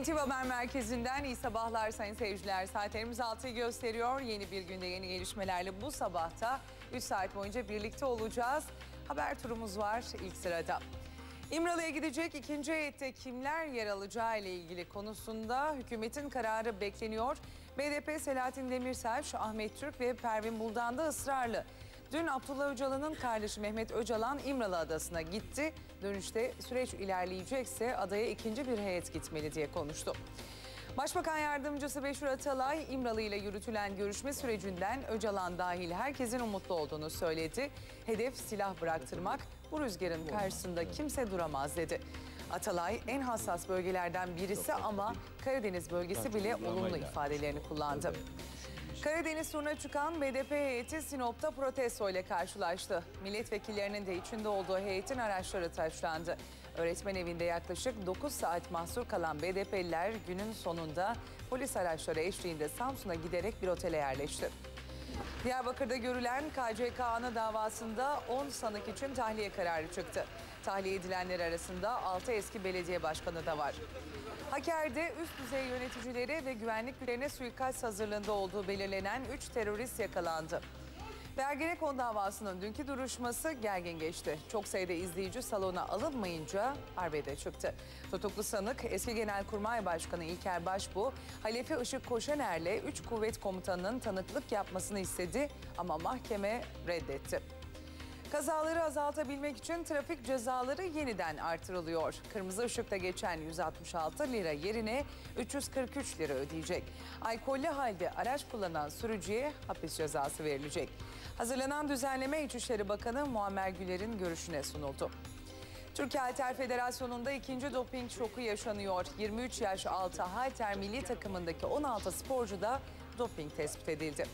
NTV Haber Merkezi'nden iyi sabahlar sayın seyirciler. Saatlerimiz 6'yı gösteriyor. Yeni bir günde yeni gelişmelerle bu sabahta 3 saat boyunca birlikte olacağız. Haber turumuz var ilk sırada. İmralı'ya gidecek ikinci heyette kimler yer alacağı ile ilgili konusunda hükümetin kararı bekleniyor. BDP Selahattin Demirtaş, Ahmet Türk ve Pervin Buldan da ısrarlı. Dün Abdullah Öcalan'ın kardeşi Mehmet Öcalan İmralı Adası'na gitti. Dönüşte süreç ilerleyecekse adaya ikinci bir heyet gitmeli diye konuştu. Başbakan Yardımcısı Beşir Atalay, İmralı ile yürütülen görüşme sürecinden Öcalan dahil herkesin umutlu olduğunu söyledi. Hedef silah bıraktırmak, bu rüzgarın karşısında kimse duramaz dedi. Atalay en hassas bölgelerden birisi ama Karadeniz bölgesi bile olumlu ifadelerini kullandı. Karadeniz turuna çıkan BDP heyeti Sinop'ta protesto ile karşılaştı. Milletvekillerinin de içinde olduğu heyetin araçları taşlandı. Öğretmen evinde yaklaşık 9 saat mahsur kalan BDP'liler günün sonunda polis araçları eşliğinde Samsun'a giderek bir otele yerleşti. Diyarbakır'da görülen KCK ana davasında 10 sanık için tahliye kararı çıktı. Tahliye edilenler arasında 6 eski belediye başkanı da var. Haker'de üst düzey yöneticileri ve güvenlik güçlerine suikast hazırlığında olduğu belirlenen 3 terörist yakalandı. Ve Ergenekon davasının dünkü duruşması gergin geçti. Çok sayıda izleyici salona alınmayınca arbede çıktı. Tutuklu sanık eski Genelkurmay Başkanı İlker Başbuğ, Halefi Işık Koşaner'le 3 kuvvet komutanının tanıklık yapmasını istedi ama mahkeme reddetti. Kazaları azaltabilmek için trafik cezaları yeniden artırılıyor. Kırmızı ışıkta geçen 166 lira yerine 343 lira ödeyecek. Alkollü halde araç kullanan sürücüye hapis cezası verilecek. Hazırlanan düzenleme İçişleri Bakanı Muammer Güler'in görüşüne sunuldu. Türkiye Halter Federasyonu'nda ikinci doping şoku yaşanıyor. 23 yaş altı halter milli takımındaki 16 sporcu da doping tespit edildi.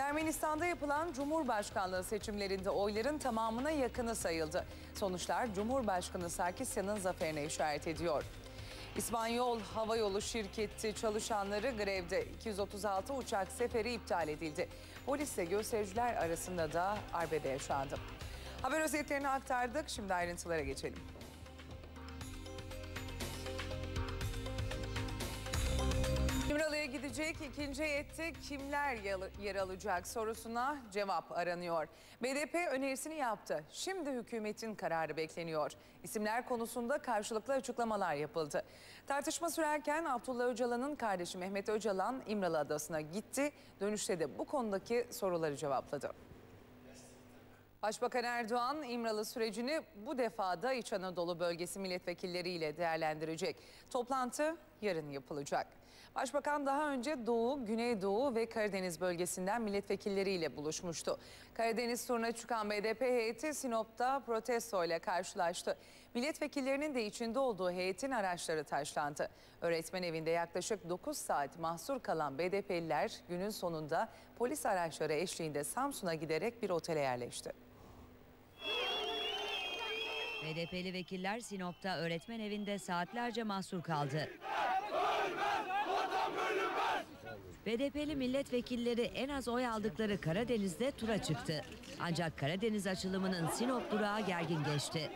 Ermenistan'da yapılan Cumhurbaşkanlığı seçimlerinde oyların tamamına yakını sayıldı. Sonuçlar Cumhurbaşkanı Sarkisyan'ın zaferine işaret ediyor. İspanyol Hava Yolu şirketi çalışanları grevde 236 uçak seferi iptal edildi. Polisle göstericiler arasında da arbede yaşandı. Haber özetlerini aktardık. Şimdi ayrıntılara geçelim. İmralı'ya gidecek ikinci heyette kimler yer alacak sorusuna cevap aranıyor. BDP önerisini yaptı. Şimdi hükümetin kararı bekleniyor. İsimler konusunda karşılıklı açıklamalar yapıldı. Tartışma sürerken Abdullah Öcalan'ın kardeşi Mehmet Öcalan İmralı Adası'na gitti. Dönüşte de bu konudaki soruları cevapladı. Başbakan Erdoğan İmralı sürecini bu defada İç Anadolu bölgesi milletvekilleriyle değerlendirecek. Toplantı yarın yapılacak. Başbakan daha önce Doğu, Güneydoğu ve Karadeniz bölgesinden milletvekilleriyle buluşmuştu. Karadeniz turuna çıkan BDP heyeti Sinop'ta protesto ile karşılaştı. Milletvekillerinin de içinde olduğu heyetin araçları taşlandı. Öğretmen evinde yaklaşık 9 saat mahsur kalan BDP'liler günün sonunda polis araçları eşliğinde Samsun'a giderek bir otele yerleşti. BDP'li vekiller Sinop'ta öğretmen evinde saatlerce mahsur kaldı. BDP'li milletvekilleri en az oy aldıkları Karadeniz'de tura çıktı. Ancak Karadeniz açılımının Sinop durağı gergin geçti.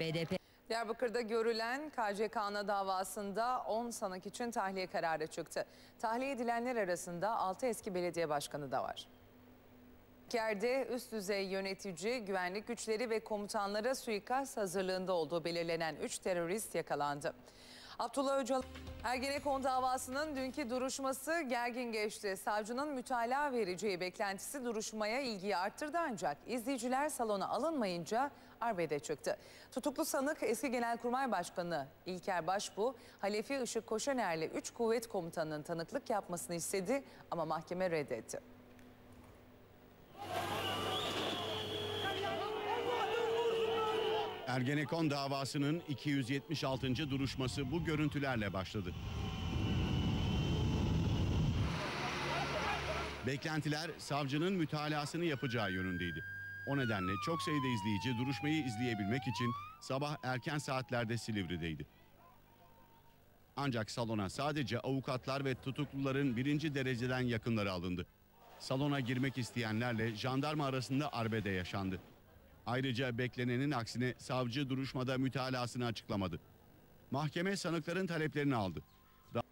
BDP Diyarbakır'da görülen KCK ana davasında 10 sanık için tahliye kararı çıktı. Tahliye edilenler arasında 6 eski belediye başkanı da var. Yerde üst düzey yönetici, güvenlik güçleri ve komutanlara suikast hazırlığında olduğu belirlenen 3 terörist yakalandı. Abdullah Öcalan Ergenekon davasının dünkü duruşması gergin geçti. Savcının mütalaa vereceği beklentisi duruşmaya ilgiyi arttırdı ancak izleyiciler salona alınmayınca arbede çıktı. Tutuklu sanık eski Genelkurmay Başkanı İlker Başbu, Halefi Işık Koşaner'le 3 kuvvet komutanının tanıklık yapmasını istedi ama mahkeme reddetti. Ergenekon davasının 276. duruşması bu görüntülerle başladı. Beklentiler savcının mütalasını yapacağı yönündeydi. O nedenle çok sayıda izleyici duruşmayı izleyebilmek için sabah erken saatlerde Silivri'deydi. Ancak salona sadece avukatlar ve tutukluların birinci dereceden yakınları alındı. Salona girmek isteyenlerle jandarma arasında arbede yaşandı. Ayrıca beklenenin aksine savcı duruşmada mütalasını açıklamadı. Mahkeme sanıkların taleplerini aldı.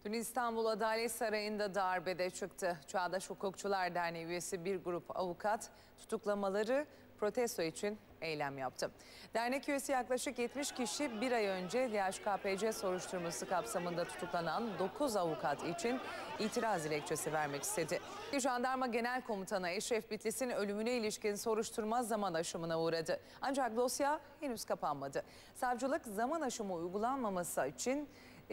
Dün İstanbul Adalet Sarayı'nda darbede çıktı. Çağdaş Hukukçular Derneği üyesi bir grup avukat tutuklamaları protesto için eylem yaptı. Dernek üyesi yaklaşık 70 kişi bir ay önce DHKPC soruşturması kapsamında tutuklanan 9 avukat için itiraz dilekçesi vermek istedi. Jandarma Genel Komutanı Eşref Bitlis'in ölümüne ilişkin soruşturma zaman aşımına uğradı. Ancak dosya henüz kapanmadı. Savcılık zaman aşımı uygulanmaması için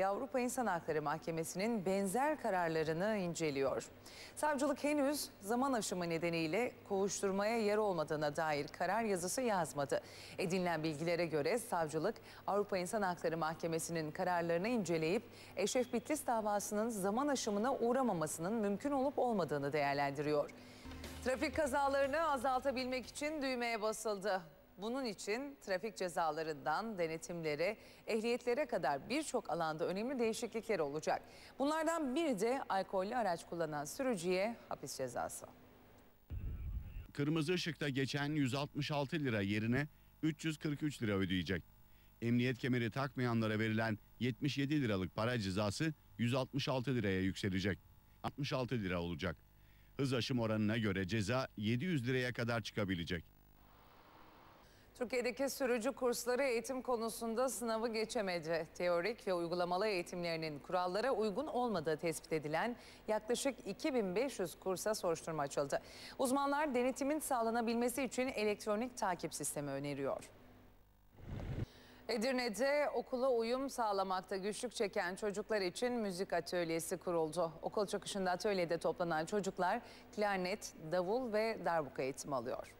Avrupa İnsan Hakları Mahkemesi'nin benzer kararlarını inceliyor. Savcılık henüz zaman aşımı nedeniyle kovuşturmaya yer olmadığına dair karar yazısı yazmadı. Edinilen bilgilere göre savcılık Avrupa İnsan Hakları Mahkemesi'nin kararlarını inceleyip Eşref Bitlis davasının zaman aşımına uğramamasının mümkün olup olmadığını değerlendiriyor. Trafik kazalarını azaltabilmek için düğmeye basıldı. Bunun için trafik cezalarından denetimlere, ehliyetlere kadar birçok alanda önemli değişiklikler olacak. Bunlardan biri de alkollü araç kullanan sürücüye hapis cezası. Kırmızı ışıkta geçen 166 lira yerine 343 lira ödeyecek. Emniyet kemeri takmayanlara verilen 77 liralık para cezası 166 liraya yükselecek. 66 lira olacak. Hız aşım oranına göre ceza 700 liraya kadar çıkabilecek. Türkiye'deki sürücü kursları eğitim konusunda sınavı geçemedi. Teorik ve uygulamalı eğitimlerinin kurallara uygun olmadığı tespit edilen yaklaşık 2500 kursa soruşturma açıldı. Uzmanlar denetimin sağlanabilmesi için elektronik takip sistemi öneriyor. Edirne'de okula uyum sağlamakta güçlük çeken çocuklar için müzik atölyesi kuruldu. Okul çıkışında atölyede toplanan çocuklar klarnet, davul ve darbuka eğitimi alıyor.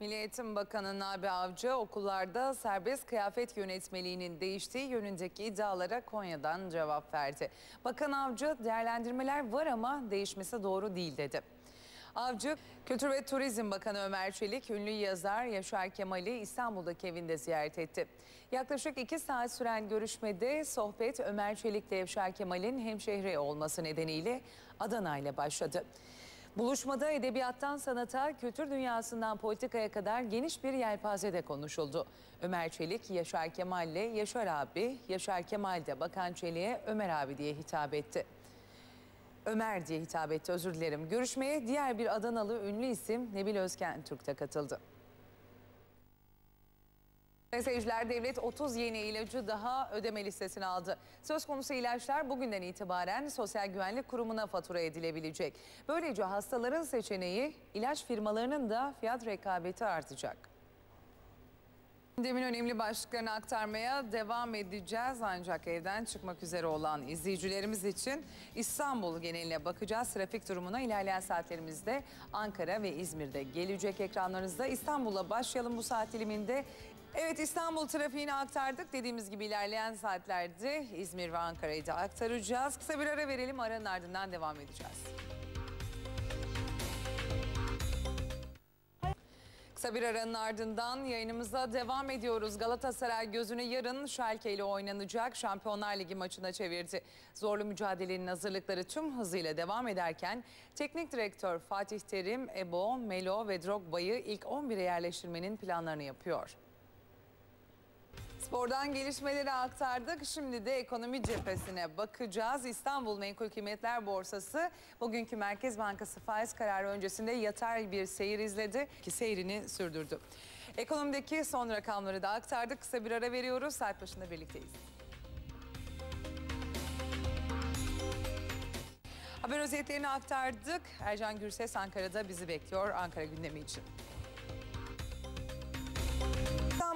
Milli Eğitim Bakanı Nabi Avcı okullarda serbest kıyafet yönetmeliğinin değiştiği yönündeki iddialara Konya'dan cevap verdi. Bakan Avcı değerlendirmeler var ama değişmesi doğru değil dedi. Avcı, Kültür ve Turizm Bakanı Ömer Çelik, ünlü yazar Yaşar Kemal'i İstanbul'daki evinde ziyaret etti. Yaklaşık iki saat süren görüşmede sohbet Ömer Çelik ile Yaşar Kemal'in hemşehri olması nedeniyle Adana ile başladı. Buluşmada edebiyattan sanata, kültür dünyasından politikaya kadar geniş bir yelpazede konuşuldu. Ömer Çelik, Yaşar Kemal ile Yaşar abi, Yaşar Kemal de Bakan Çelik'e Ömer abi diye hitap etti. Ömer diye hitap etti özür dilerim. Görüşmeye diğer bir Adanalı ünlü isim Nebil Özken Türk de katıldı. Seyirciler devlet 30 yeni ilacı daha ödeme listesine aldı. Söz konusu ilaçlar bugünden itibaren Sosyal Güvenlik Kurumu'na fatura edilebilecek. Böylece hastaların seçeneği ilaç firmalarının da fiyat rekabeti artacak. Demin önemli başlıklarını aktarmaya devam edeceğiz ancak evden çıkmak üzere olan izleyicilerimiz için İstanbul geneline bakacağız. Trafik durumuna ilerleyen saatlerimizde Ankara ve İzmir'de gelecek ekranlarınızda. İstanbul'a başlayalım bu saat diliminde. Evet İstanbul trafiğini aktardık. Dediğimiz gibi ilerleyen saatlerde İzmir ve Ankara'yı da aktaracağız. Kısa bir ara verelim aranın ardından devam edeceğiz. Kısa bir aranın ardından yayınımıza devam ediyoruz. Galatasaray gözünü yarın Schalke ile oynanacak Şampiyonlar Ligi maçına çevirdi. Zorlu mücadelenin hazırlıkları tüm hızıyla devam ederken teknik direktör Fatih Terim, Ebo, Melo ve Drogba'yı ilk 11'e yerleştirmenin planlarını yapıyor. Spordan gelişmeleri aktardık. Şimdi de ekonomi cephesine bakacağız. İstanbul Menkul Kıymetler Borsası bugünkü Merkez Bankası faiz kararı öncesinde yatay bir seyir izledi ki seyrini sürdürdü. Ekonomideki son rakamları da aktardık. Kısa bir ara veriyoruz. Saat başında birlikteyiz. Haber özetlerini aktardık. Ercan Gürses Ankara'da bizi bekliyor Ankara gündemi için.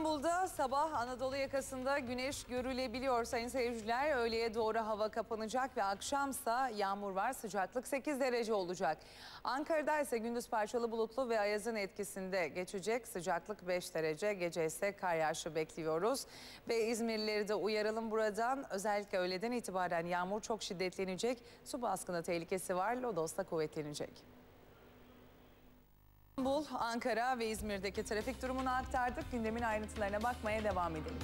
İstanbul'da sabah Anadolu yakasında güneş görülebiliyor sayın seyirciler. Öğleye doğru hava kapanacak ve akşamsa yağmur var. Sıcaklık 8 derece olacak. Ankara'da ise gündüz parçalı bulutlu ve ayazın etkisinde geçecek. Sıcaklık 5 derece. Gece ise kar yağışı bekliyoruz. Ve İzmirlileri de uyaralım buradan. Özellikle öğleden itibaren yağmur çok şiddetlenecek. Su baskını tehlikesi var. Lodos da kuvvetlenecek. İstanbul, Ankara ve İzmir'deki trafik durumunu aktardık. Gündemin ayrıntılarına bakmaya devam edelim.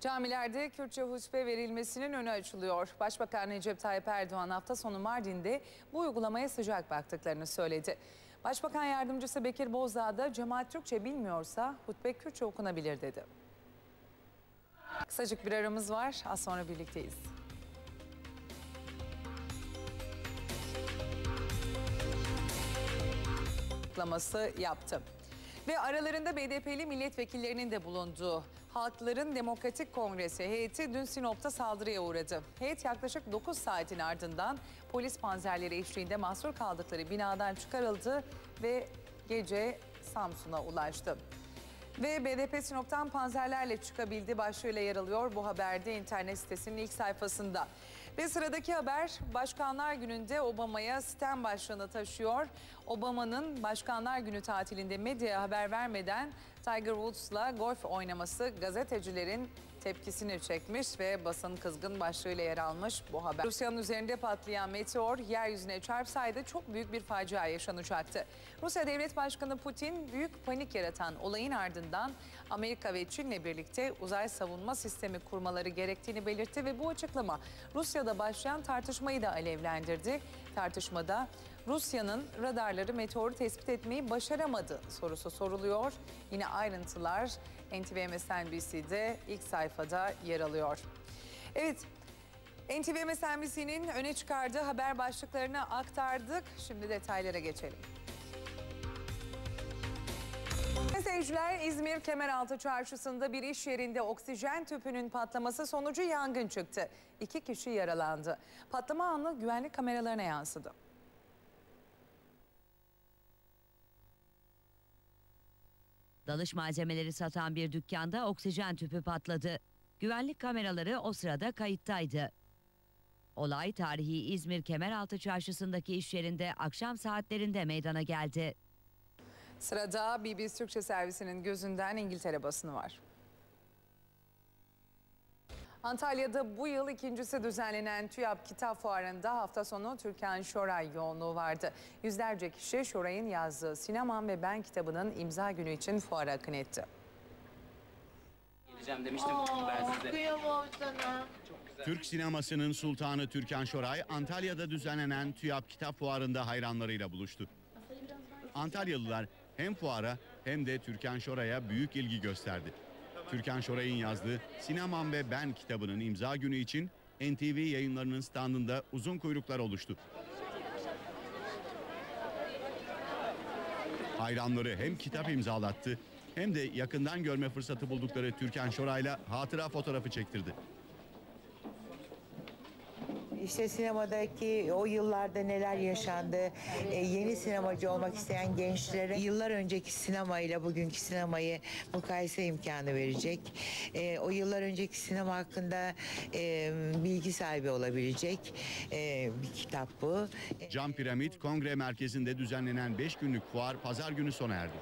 Camilerde Kürtçe hutbe verilmesinin önü açılıyor. Başbakan Recep Tayyip Erdoğan hafta sonu Mardin'de bu uygulamaya sıcak baktıklarını söyledi. Başbakan Yardımcısı Bekir Bozdağ da cemaat Türkçe bilmiyorsa hutbe Kürtçe okunabilir dedi. Kısacık bir aramız var. Az sonra birlikteyiz. Açıklaması yaptı. Ve aralarında BDP'li milletvekillerinin de bulunduğu Halkların Demokratik Kongresi heyeti dün Sinop'ta saldırıya uğradı. Heyet yaklaşık 9 saatin ardından polis panzerleri eşliğinde mahsur kaldıkları binadan çıkarıldı ve gece Samsun'a ulaştı. Ve BDP Sinop'tan panzerlerle çıkabildi başlığıyla yer alıyor bu haberde internet sitesinin ilk sayfasında. Ve sıradaki haber Başkanlar Günü'nde Obama'ya sitem başlığını taşıyor. Obama'nın Başkanlar Günü tatilinde medyaya haber vermeden Tiger Woods'la golf oynaması gazetecilerin tepkisini çekmiş ve basın kızgın başlığıyla yer almış bu haber. Rusya'nın üzerinde patlayan meteor yeryüzüne çarpsaydı çok büyük bir facia yaşanacaktı. Rusya Devlet Başkanı Putin büyük panik yaratan olayın ardından Amerika ve Çin'le birlikte uzay savunma sistemi kurmaları gerektiğini belirtti ve bu açıklama Rusya'da başlayan tartışmayı da alevlendirdi. Tartışmada Rusya'nın radarları meteoru tespit etmeyi başaramadı sorusu soruluyor. Yine ayrıntılar NTV MSNBC'de ilk sayfada yer alıyor. Evet, NTV MSNBC'nin öne çıkardığı haber başlıklarını aktardık. Şimdi detaylara geçelim. Seyirciler İzmir Kemeraltı Çarşısı'nda bir iş yerinde oksijen tüpünün patlaması sonucu yangın çıktı. İki kişi yaralandı. Patlama anı güvenlik kameralarına yansıdı. Dalış malzemeleri satan bir dükkanda oksijen tüpü patladı. Güvenlik kameraları o sırada kayıttaydı. Olay tarihi İzmir Kemeraltı Çarşısı'ndaki iş yerinde akşam saatlerinde meydana geldi. Sırada BBC Türkçe servisinin gözünden İngiltere basını var. Antalya'da bu yıl ikincisi düzenlenen TÜYAP Kitap Fuarı'nda hafta sonu Türkan Şoray yoğunluğu vardı. Yüzlerce kişi Şoray'ın yazdığı Sinemam ve Ben kitabının imza günü için fuara akın etti. Geleceğim demiştim ben size. Kıyamam sana. Türk sinemasının sultanı Türkan Şoray Antalya'da düzenlenen TÜYAP Kitap Fuarı'nda hayranlarıyla buluştu. Antalyalılar hem fuara hem de Türkan Şoray'a büyük ilgi gösterdi. Türkan Şoray'ın yazdığı Sinemam ve Ben kitabının imza günü için NTV yayınlarının standında uzun kuyruklar oluştu. Hayranları hem kitap imzalattı hem de yakından görme fırsatı buldukları Türkan Şoray'la hatıra fotoğrafı çektirdi. İşte sinemadaki o yıllarda neler yaşandı, e, yeni sinemacı olmak isteyen gençlere yıllar önceki sinemayla bugünkü sinemayı mukayese imkanı verecek. E, o yıllar önceki sinema hakkında e, bilgi sahibi olabilecek e, bir kitap bu. E, Cam Piramit Kongre Merkezi'nde düzenlenen 5 günlük fuar pazar günü sona erdi.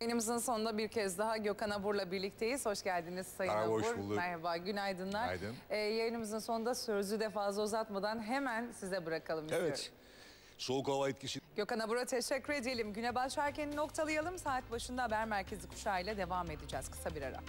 Yayınımızın sonunda bir kez daha Gökhan Abur'la birlikteyiz. Hoş geldiniz Sayın Merhaba, Abur. hoş bulduk. Merhaba, günaydınlar. Günaydın. Ee, yayınımızın sonunda sözü de fazla uzatmadan hemen size bırakalım istiyorum. Evet. Soğuk hava etkisi Gökhan Abur'a teşekkür edelim. Güne başlarken noktalayalım. Saat başında haber merkezi kuşağıyla devam edeceğiz. Kısa bir ara.